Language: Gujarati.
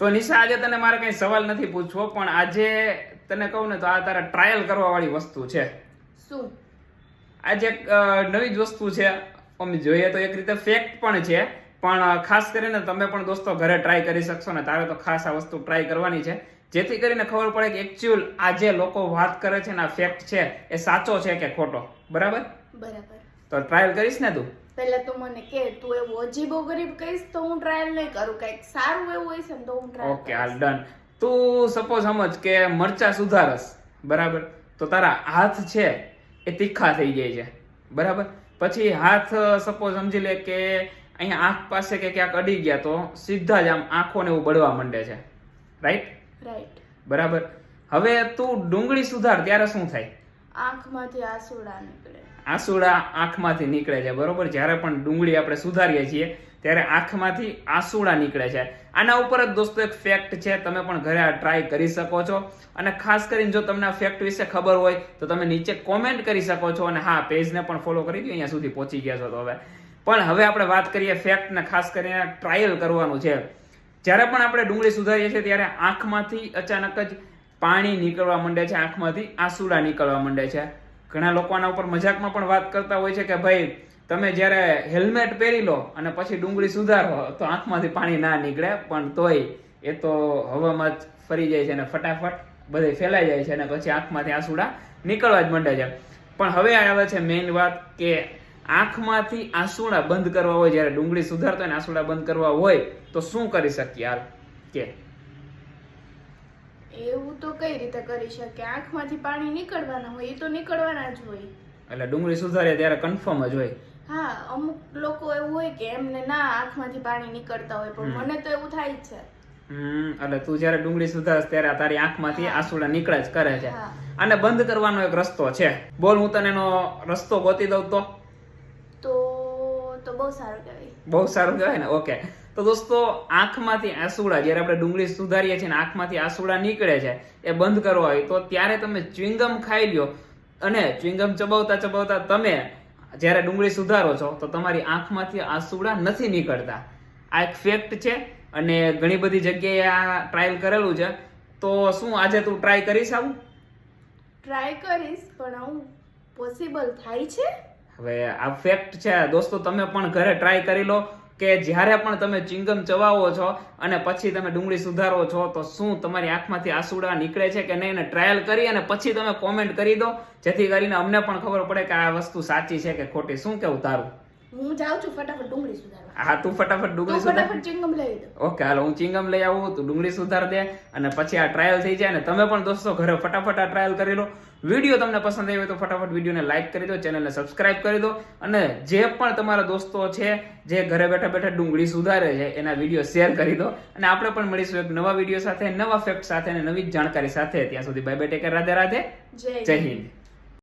તો નિશા આજે તને મારે કઈ સવાલ નથી પૂછવો પણ આજે તને કહું ને તો આ તારા ટ્રાયલ કરવા વાળી વસ્તુ છે. શું? આજે એક નવી જ વસ્તુ છે. અમે જોઈએ તો એક રીતે ફેક્ટ પણ છે પણ ખાસ કરીને તમે પણ દોસ્તો ઘરે ટ્રાય કરી શકશો ને તારે તો ખાસ આ વસ્તુ ટ્રાય કરવાની છે. જેથી કરીને ખબર પડે કે એકચ્યુઅલ આ જે લોકો વાત કરે છે ને આ ફેક્ટ છે એ સાચો છે કે ખોટો? બરાબર? બરાબર. તો ટ્રાયલ કરીશ ને તું? પહેલા તો મને કે તું એવું અજીબો ગરીબ કહીશ તો હું ટ્રાયલ નહીં કરું. કંઈક સારું એવું હશે ને તો હું ટ્રાયલ ઓકે હાલ ડન તું સપોઝ સમજ કે મરચા સુધારસ બરાબર? તો તારા હાથ છે એ તીખા થઈ જાય છે બરાબર? પછી હાથ સપોઝ સમજી લે કે અહીંયા આંખ પાસે કે ક્યાંક અડી ગયા તો સીધા જ આમ આંખોને એવું બળવા માંડે છે. રાઈટ રાઈટ બરાબર? હવે તું ડુંગળી સુધાર ત્યારે શું થાય? આંખમાંથી આંસુડા આંસુડા આંખમાંથી નીકળે છે, બરોબર? જ્યારે પણ ડુંગળી આપણે સુધારીએ છીએ, ત્યારે આંખમાંથી આંસુડા નીકળે છે. આના ઉપર જ દોસ્તો એક ફેક્ટ છે, તમે પણ ઘરે આ ટ્રાય કરી શકો છો. અને ખાસ કરીને જો તમને આ ફેક્ટ વિશે ખબર હોય, તો તમે નીચે કોમેન્ટ કરી શકો છો અને હા પેજને પણ ફોલો કરી દો અહીંયા સુધી પહોંચી ગયા છો તો હવે. પણ હવે આપણે વાત કરીએ ફેક્ટને ખાસ કરીને ટ્રાયલ કરવાનું છે. જ્યારે પણ આપણે ડુંગળી સુધારીએ છીએ, ત્યારે આંખમાંથી અચાનક જ પાણી નીકળવા માંડે છે આંખમાંથી, આંસુડા નીકળવા માંડે છે. ઘણા લોકો આના ઉપર મજાકમાં પણ વાત કરતા હોય છે કે ભાઈ, તમે જ્યારે હેલ્મેટ પહેરી લો અને પછી ડુંગળી સુધારો, તો આંખમાંથી પાણી ના નીકળે, પણ તોય એ તો હવામાં જ ફરી જાય છે અને ફટાફટ બધે ફેલાઈ જાય છે અને પછી આંખમાંથી આંસુડા નીકળવા જ માંડે છે. પણ હવે આવે છે મેઇન વાત કે આંખમાંથી આંસુડા બંધ કરવા હોય, જ્યારે ડુંગળી સુધારતો હોય આંસુડા બંધ કરવા હોય, તો શું કરી શકીએ હાલ? કે એવું તો કઈ રીતે કરી શકે? આંખમાંથી પાણી નીકળવાના હોય એ તો નીકળવાના જ હોય. એટલે ડુંગળી સુધારે ત્યારે કન્ફર્મ જ હોય. હા અમુક લોકો એવું હોય કે એમને ના આંખમાંથી પાણી નીકળતા હોય પણ મને તો એવું થાય જ છે. હમ એટલે તું જ્યારે ડુંગળી સુધારસ ત્યારે તારી આંખમાંથી આંસુડા નીકળે જ કરે છે. અને બંધ કરવાનો એક રસ્તો છે. બોલ હું તને એનો રસ્તો ગોતી દઉં તો તો? તો બહુ સારું કહેવાય. બહુ સારું કહેવાય ને? ઓકે. તો દોસ્તો આંખમાંથી આંસુડા જ્યારે આપણે ડુંગળી સુધારીએ છીએ ને આંખમાંથી આંસુડા નીકળે છે એ બંધ કરવા હોય તો ત્યારે તમે ચ્વિંગમ ખાઈ લ્યો. અને ચ્વિંગમ ચબાવતા ચબાવતા તમે જ્યારે ડુંગળી સુધારો છો તો તમારી આંખમાંથી આંસુડા નથી નીકળતા. આ એક ફેક્ટ છે અને ઘણી બધી જગ્યાએ આ ટ્રાયલ કરેલું છે. તો શું આજે તું ટ્રાય કરીશ આવું? ટ્રાય કરીશ પણ આવું પોસિબલ થાય છે? હવે આ ફેક્ટ છે. દોસ્તો, તમે પણ ઘરે ટ્રાય કરી લો કે જ્યારે પણ તમે ચિંગમ ચવાવો છો અને પછી તમે ડુંગળી સુધારો છો, તો શું તમારી આંખમાંથી આંસુડા નીકળે છે કે નહીં? એને ટ્રાયલ કરી અને પછી તમે કોમેન્ટ કરી દો. જેથી કરીને અમને પણ ખબર પડે કે આ વસ્તુ સાચી છે કે ખોટી. શું કેવું તારું? હું જાઉં છું ફટાફટ ડુંગળી સુધારવા. હા તું ફટાફટ ડુંગળી સુધાર ફટાફટ ચિંગમ લઈ દે ઓકે હાલો હું ચિંગમ લઈ આવું તું ડુંગળી સુધાર દે અને પછી આ ટ્રાયલ થઈ જાય ને તમે પણ દોસ્તો ઘરે ફટાફટ આ ટ્રાયલ કરી લો. વીડિયો તમને પસંદ આવ્યો તો ફટાફટ વિડીયોને લાઈક કરી દો ચેનલને સબસ્ક્રાઇબ કરી દો અને જે પણ તમારા દોસ્તો છે જે ઘરે બેઠા બેઠા ડુંગળી સુધારે છે એના વીડિયો શેર કરી દો. અને આપણે પણ મળીશું એક નવા વીડિયો સાથે નવા ફેક્ટ સાથે અને નવી જાણકારી સાથે. ત્યાં સુધી bye bye take care Radhe Radhe Jai Hind.